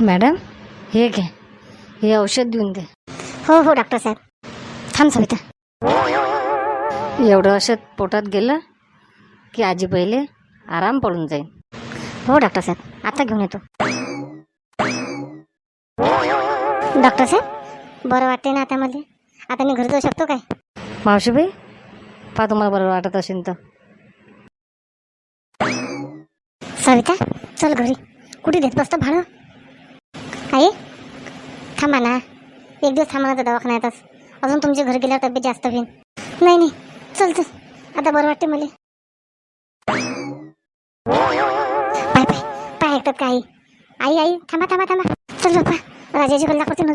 Madam हे घ्या हे औषध देऊन दे. हो हो डॉक्टर साहेब. थांब सविता. एवढं औषध पोटात गेलं की आजी पहिले आराम पडून जाईल हो डॉक्टर साहेब. आता घेऊन येतो. डॉक्टर साहेब बरं वाटते ना आता मला आता मी घरी जाऊ शकतो काय? मावशीबाई पहा तुम्हाला बरं वाटत असेल तर. सविता चल घरी. कुठे देत बसतो? भाडं? थांबा ना. एक दिवस थांबा ना दवाखान्यातच. अजून तुमच्या घरी गेल्यावर तब्येत जास्त होईल. नाही नाही. चल चल. आता बरं वाटते मला. पाय पाय. पाय ऐकतात का आई? आई आई. थांबा थांबा थांबा. चल बाप्पा राजाची गल्ला करते ना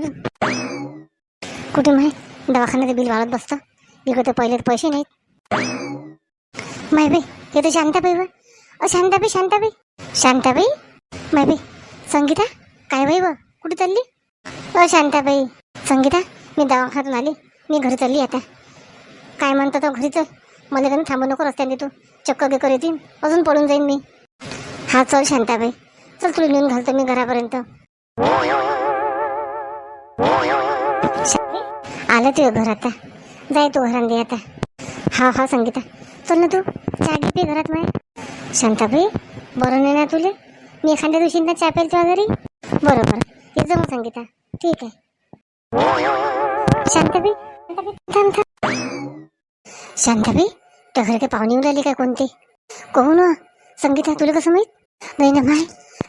कुठे माहीत दवाखान्याचं बिल वाढत बसतं. इकडे तर पहिले पैसे नाहीत. माय बाई हे तर शांताबाई व. अ शांताबाई शांताबाई. शांताबाई? माय बाई संगीता? काय बाई व? कुठे चालली? अ शांताबाई. संगीता मी दवाखान्यातून आली. मी घरी चालली आता. काय म्हणता तो घरीच मला काही थांबू नको रस्त्याने तू. चक्क बिक्कर येतील अजून पडून जाईन मी. हा चल शांताबाई. चल तुला नेऊन घालतो मी घरापर्यंत. आलं तुझं घर आता. जाय तू घरात दे आता. हा हा संगीता. चल ना तू. चहा घे घरात माय. शांताबाई बरं नाही ना तुले? मी एखाद्या दिवशी ना चहा प्यायला तुझ्या घरी? बरोबर ये मग संगीता. ठीक आहे. शांताबाई? शांताबाई, थांब थांब शांताबाई पाहुणे येऊन राहिली काय कोणते? कोण संगीता तुला कसं माहीत? नाही ना माय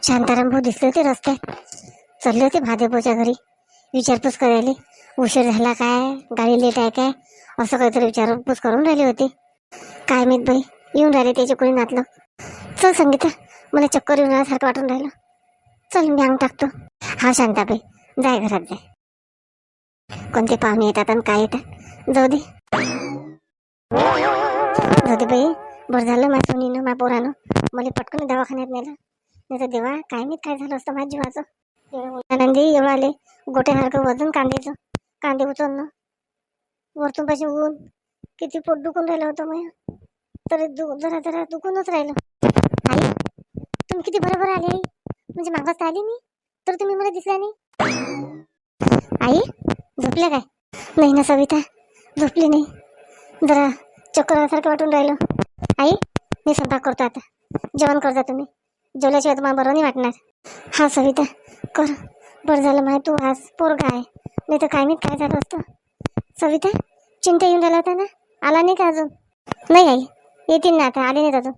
शांताराम भाऊ दिसले होते रस्त्यात. चालले होते भादेपोच्या घरी. विचारपूस करायला उशीर झाला काय? गाडी लेट आहे काय? असं काहीतरी विचारपूस करून राहिले होते. काय माहीत बाई येऊन राहिले त्याचे कोणी नातलं. चल संगीता मला चक्कर येऊन राहिल्यासारखं वाटून राहिलं. चल मी अंग टाकतो. हा शांताबाई जाय घरात जाय. कोणते पाहुणे येतात आणि काय येतात? जाऊ दे. जाऊ दे बाई. बरं झालं माझ्या सुनीनं माझ्या पोरानं. मला पटकन दवाखान्यात नेलं. नाही तर देवा काय मी काय झालं असतं माझ्या जीवाचं? एवढं आनंदी एवढं आले. गोट्यासारखं वजन कांद्याचं कांदे उचलणं. वरतून पाशी ऊन किती पोट दुखून राहिलं होतं मग तरी दु जरा जरा दुखूनच राहिलं. आई तुम्ही किती बरोबर आले? म्हणजे मागास आली मी? तर तुम्ही मला दिसला नाही? आई झोपल्या काय? नाही ना सविता झोपली नाही. जरा चक्कर आल्यासारखं वाटून राहिलो. आई मी स्वयंपाक करतो आता. जेवण करता तुम्ही. जेवल्याशिवाय तुम्हाला बरं नाही वाटणार. हा सविता कर. बरं झालं माहिती तू आज पोरगा आहे. नाही तर काय मी काय झालं असतं. सविता चिंता येऊन राहिला होता ना? आला नाही का अजून? नाही आई येतील ना आता आले नाहीत अजून.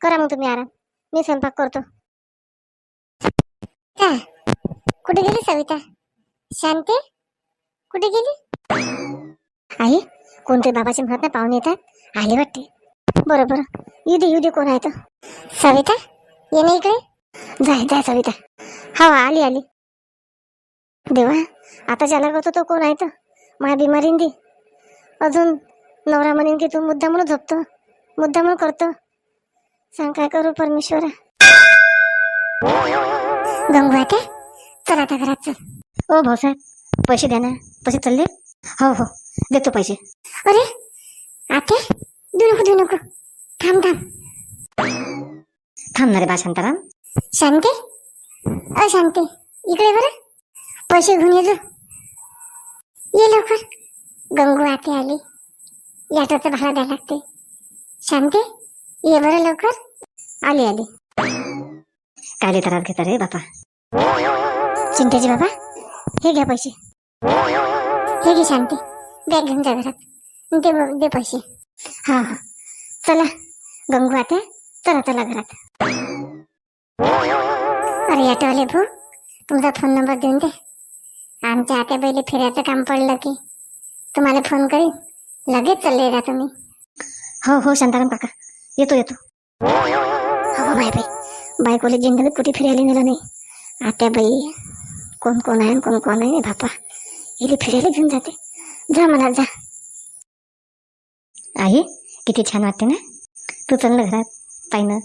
करा मग तुम्ही आराम. मी स्वयंपाक करतो. काय कुठे गेली सविता? शांते? कुठे गेली? आई कोणते बाबाचे म्हणत पाहुणे येतात. आले वाटते. बरं बरं. येऊ दे येऊ दे कोण आहे तर. सविता? ये ना इकडे. जाय जाय सविता. हा आली आली. देवा आता ज्याला करतो तो कोण आहे तर? माझ्या बिमारीन दे. अजून नवरा म्हणेन की तू मुद्दा म्हणून झोपतो. मुद्दा म्हणून करतो. सांग काय करू परमेश्वरा? गंगू का? चल आता घरात चल. ओ भाऊसाहेब पैसे द्या ना. पैसे चालले? हो हो. देतो पैसे. अरे आता? देऊ नको देऊ नको. थांब थांब. थांबणारे बा शांताराम. शांते? अ शांते. इकडे बरं. पैसे घेऊन ये. ये लवकर. गंगू आते आली. याटाचं भाडं द्यायला लागते. शांते ये बरं लवकर. आली आली. काले त्रास घेता रे बापा. चिंताजी बाबा. हे घ्या पैसे. हे घे शांती. बॅग घेऊन जा घरात. दे दे पैसे. हा हा. चला. गंगू आता. चला चला घरात. अरे ऑटोवाले भाऊ तुमचा फोन नंबर देऊन दे. आमच्या आत्या पहिले फिरायचं काम पडलं की. तुम्हाला फोन करीन. लगेच चालले जा तुम्ही. हो हो शांताराम काका. येतो येतो. हो, हो बाय बाई बायकोले जिंदगीत कुठे फिरायला नेलं नाही. आत्या बाई कोण कोण आहे कोण कोण आहे? बापा हिला फिरायला घेऊन जाते. जा मला जा. आई किती छान वाटते ना. तू चांगलं घरात पाहिनं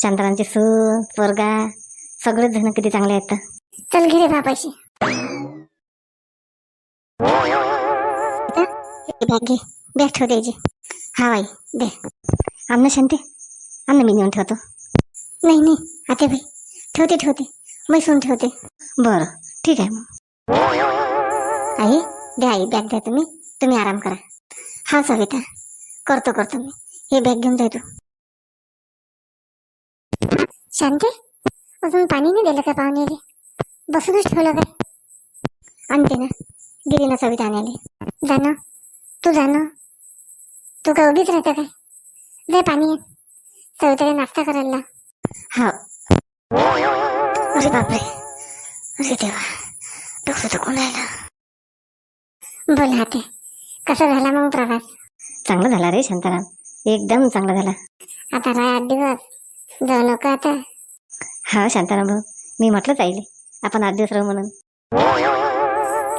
चांदरांचे सून पोरगा सगळेच जण किती चांगले आहेत. चल घे रे बापाशी बॅग घे. बॅग ठेव द्यायची. हा बाई दे. आम ना शांती. मी नेऊन ठेवतो. नाही नाही. आता बाई. ठेवते ठेवते. मैसून ठेवते. बरं. ठीक आहे. मग आई द्या आई बॅग द्या तुम्ही. तुम्ही आराम करा. हा सविता करतो करतो मी. हे बॅग घेऊन जाय तू. शांती अजून पाणी नाही दिलं का पाहुणे बसूनच ठेवलं काय? आणते ना. गेली ना सविता आणायला. जाणं तू जाणं तू का उभीच राहते काय? दे पाणी. सविताला नाश्ता करायला. हा. अरे बापरे. अरे देवा डोकं दुखून राहिलं बोल कसा झाला मग प्रवास? चांगला झाला रे शांताराम एकदम चांगला झाला. आता राय आठ दिवस जाऊ नको आता. हा शांताराम भाऊ मी म्हटलंच आईले आपण आठ दिवस राहू म्हणून.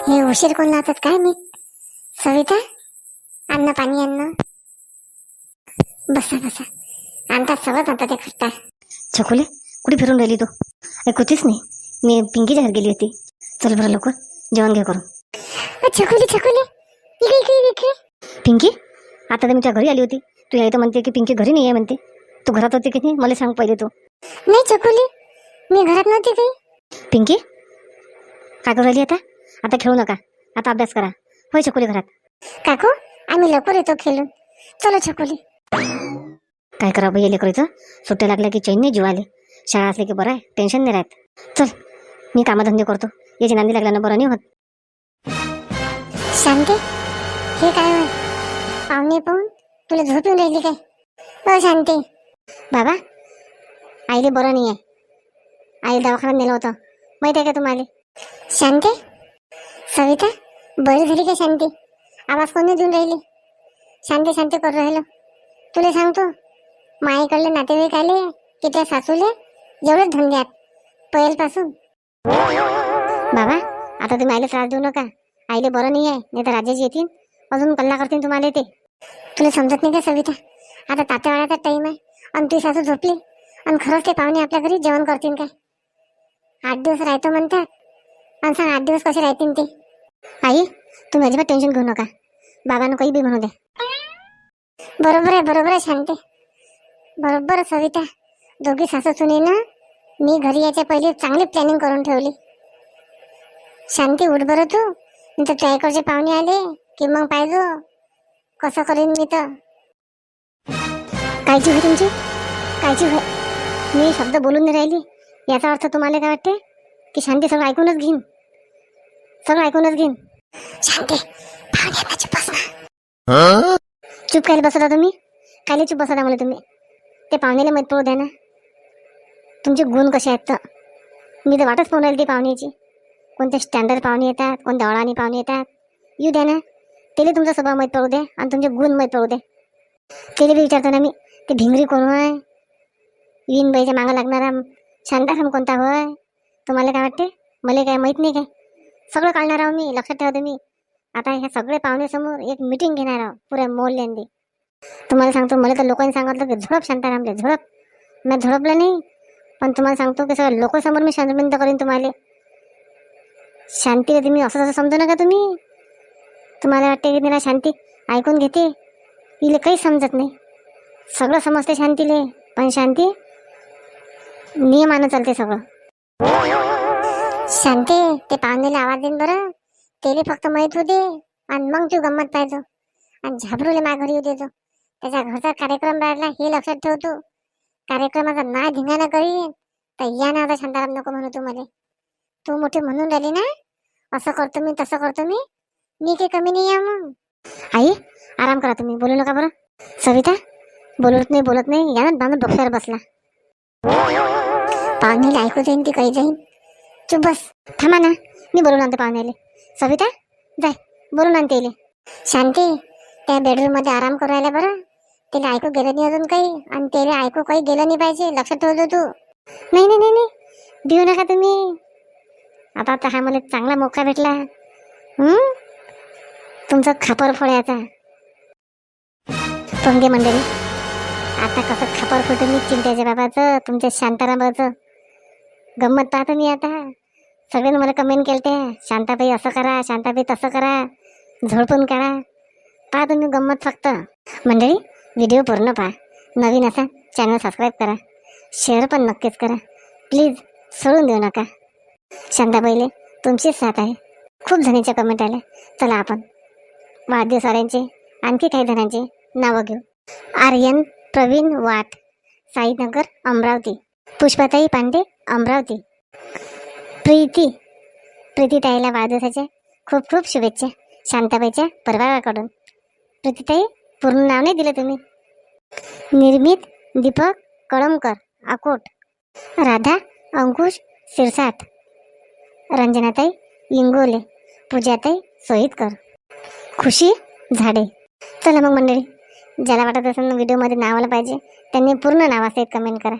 हे उशीर कोण लावतात काय मी? सविता अन्न पाणी अन्न बसा बसा. आणतात सगळंच आता ते खट्टा. छकुले कुठे फिरून राहिली तू? कुठेच नाही. मी पिंकीच्या घरी गेली होती. चल बरं लवकर जेवण घे करून. अ, छकुली छकुली. पिंकी आता तर मी त्या घरी आली होती. तू यायचं म्हणते की पिंकी घरी नाही आहे म्हणते. तू घरात होती की नाही मला सांग पहिले तू. नाही छकुली. मी घरात नव्हती काही. पिंकी काय करू राहिली आता? आता खेळू नका. आता अभ्यास करा. होय छकुली घरात. काकू आम्ही लवकर येतो खेळून. चलो छकुली. काय करा बाई लेकरीचं सुट्ट्या लागल्या की चैन नाही जीव आले शाळा असली की बरं आहे. टेन्शन नाही राहत. चल. मी कामधंदे करतो. याची नांदी लागल्यानं बरं नाही होत. शांती हे काय होय? पाहुणे पाहून तुला झोप येऊन राहिली काय? हो शांती. बाबा आईले बरं नाही आहे आई दवाखान्यात नेलं होतं. माहिती आहे का तुम्हाला? शांती? सविता बरी झाली का शांती? आवाज कोणी देऊन राहिली? शांती शांती करू राहिलो. तुला सांगतो माईकडले नातेवाईक आले की त्या सासूले जेवढेच धंद्यात पहिल्यापासून बाबा आता तुम्ही आईला त्रास देऊ नका. आईले बरं नाही आहे नाही तर राजाजी येतील. अजून कल्ला करतील तुम्हाला ते. तुला समजत नाही का सविता? आता तात्यावाड्याचा टाइम आहे आणि तुझी सासू झोपली आणि खरंच ते पाहुणे आपल्या घरी जेवण करतील काय? आठ दिवस राहतो म्हणतात आणि सांग आठ दिवस कसे राहतील ते. आई तुम्ही अजिबात टेन्शन घेऊ नका. बाबांना काही बी म्हणू द्या बरोबर आहे बरोबर आहे शांती. बरोबर आहे, सविता. दोघी सासू सुने ना मी घरी यायच्या पहिले चांगली प्लॅनिंग करून ठेवली. शांती उठ बरं तू. नाही तर तुझ्या इकडचे पाहुणे आले की मग पाहिजे कसं करीन मी तर? कायची होय तुमची. कायची होय मी शब्द बोलून नाही राहिली. याचा अर्थ तुम्हाला काय वाटते? की शांती सगळं ऐकूनच घेईन. सगळं ऐकूनच घेईन. शांती. चुप कायला बसवता तुम्ही? कायले चुप बसवता मला तुम्ही? ते पाहुण्याला माहीत पडू द्या ना. तुमचे गुण कसे आहेत तर? मी तर वाटच पाहून राहिली ती पाहुण्याची. कोणते स्टँडर्ड पाहुणे येतात कोणत्या अळानी पाहुणे येतात? येऊ द्या ना. त्याला तुमचा स्वभाव माहीत पडू दे आणि तुमचे गुण माहीत पडू दे. त्याला बी विचारतो ना मी ते भिंगरी कोण आहे विन बाईच्या मागं लागणारा शांताराम कोणता होय? तुम्हाला काय वाटते? मला काय माहीत नाही काय? सगळं काढणार आहो मी लक्षात ठेवा तुम्ही. आता ह्या सगळे पाहुण्यासमोर एक मीटिंग घेणार आहो पुऱ्या मोहल्ल्यांनी तुम्हाला सांगतो मला तर लोकांनी सांगितलं की झोडप शांतारामले झोडप. मी झोडपलं नाही. पण तुम्हाला सांगतो की सगळं लोकांसमोर मी शांतबिंत करीन तुम्हाला. शांती तुम्ही असं तसं समजू नका तुम्ही. तुम्हाला वाटते की तिला शांती ऐकून घेते? तिला काही समजत नाही. सगळं समजते शांतीले पण शांती नियमानं चालते सगळं. शांती ते पाहुणेला आवाज देईन बरं. त्याला फक्त माहीत होते आणि मग तू गंमत पाहिजो आणि झाबरूले मा घरी येऊ देतो त्याच्या घरचा कार्यक्रम राहिला हे लक्षात ठेवतो कार्यक्रमाचा ना धिंगाणा करीन. तर या ना आता शांताराम नको म्हणू तू मला. तू मोठी म्हणून राहिली ना? असं करतो मी तसं करतो मी. मी काही कमी नाही आहे मग. आई आराम करा तुम्ही. बोलू नका बरं. सविता बोलत नाही बोलत नाही. यानं बांधून बक्षावर बसला. पाहुण्याला ऐकू जाईन ती काही जाईन. चुप बस. थांबा ना. मी बोलून आणते पाहुण्याले. सविता जाय. बोलून आणते इले. शांती त्या बेडरूममध्ये आराम करू राहिला बरं. तिला ऐकू गेलं नाही अजून काही? आणि त्याला ऐकू काही गेलं नाही पाहिजे लक्षात ठेवतो तू. नाही नाही नाही नाही. देऊ नका तुम्ही. आता आता हा मला चांगला मोका भेटला. तुमचं खापर फोड्याचा पंगे मंडळी आता कसं खापर फोडतो मी चिंट्याच्या बाबाचं तुमच्या शांतारामाचं गंमत पाहतो मी आता. सगळ्यांनी मला कमेंट केलं ते शांताबाई असं करा शांताबाई तसं करा. झोडपून काढा. पहा तुम्ही गंमत फक्त. मंडळी व्हिडिओ पूर्ण पहा. नवीन असा चॅनल सबस्क्राईब करा. शेअर पण नक्कीच करा. प्लीज सोडून देऊ नका. शांताबाईले तुमचीच साथ आहे. खूप जणांच्या कमेंट आल्या. चला आपण. वाद्यस्वाऱ्यांचे आणखी काही जणांचे नावं घेऊ. आर्यन प्रवीण वाट. साईनगर अमरावती. पुष्पाताई पांडे अमरावती. प्रीती. प्रीतीताईला वाढदिवसाच्या खूप खूप शुभेच्छा. शांताबाईच्या परिवाराकडून. प्रीतीताई पूर्ण नाव नाही दिलं तुम्ही. निर्मित दीपक कळमकर अकोट. राधा अंकुश सिरसाट रंजनाताई इंगोले. पूजाताई सोईतकर खुशी झाडे. चला मग मंडळी ज्याला वाटत असेल ना व्हिडिओमध्ये नाव आलं पाहिजे त्यांनी पूर्ण नावासहित कमेंट करा.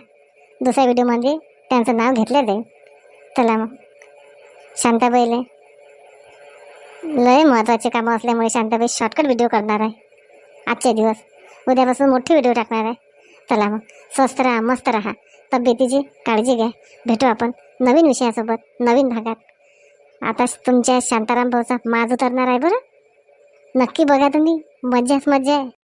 दुसऱ्या व्हिडिओमध्ये त्यांचं नाव घेतलं जाईल. चला मग. शांताबाईले. लय महत्त्वाचे कामं असल्यामुळे शांताबाई शॉर्टकट व्हिडिओ करणार आहे. आजचे दिवस. उद्यापासून मोठी व्हिडिओ टाकणार आहे. चला मग. स्वस्त राहा मस्त राहा. तब्येतीची काळजी घ्या. भेटू आपण नवीन विषयासोबत नवीन भागात. आता तुमच्या शांताराम भाऊचा माज उतरणार आहे बरं? नक्की बघा तुम्ही. मज्जाच मज्जा आहे.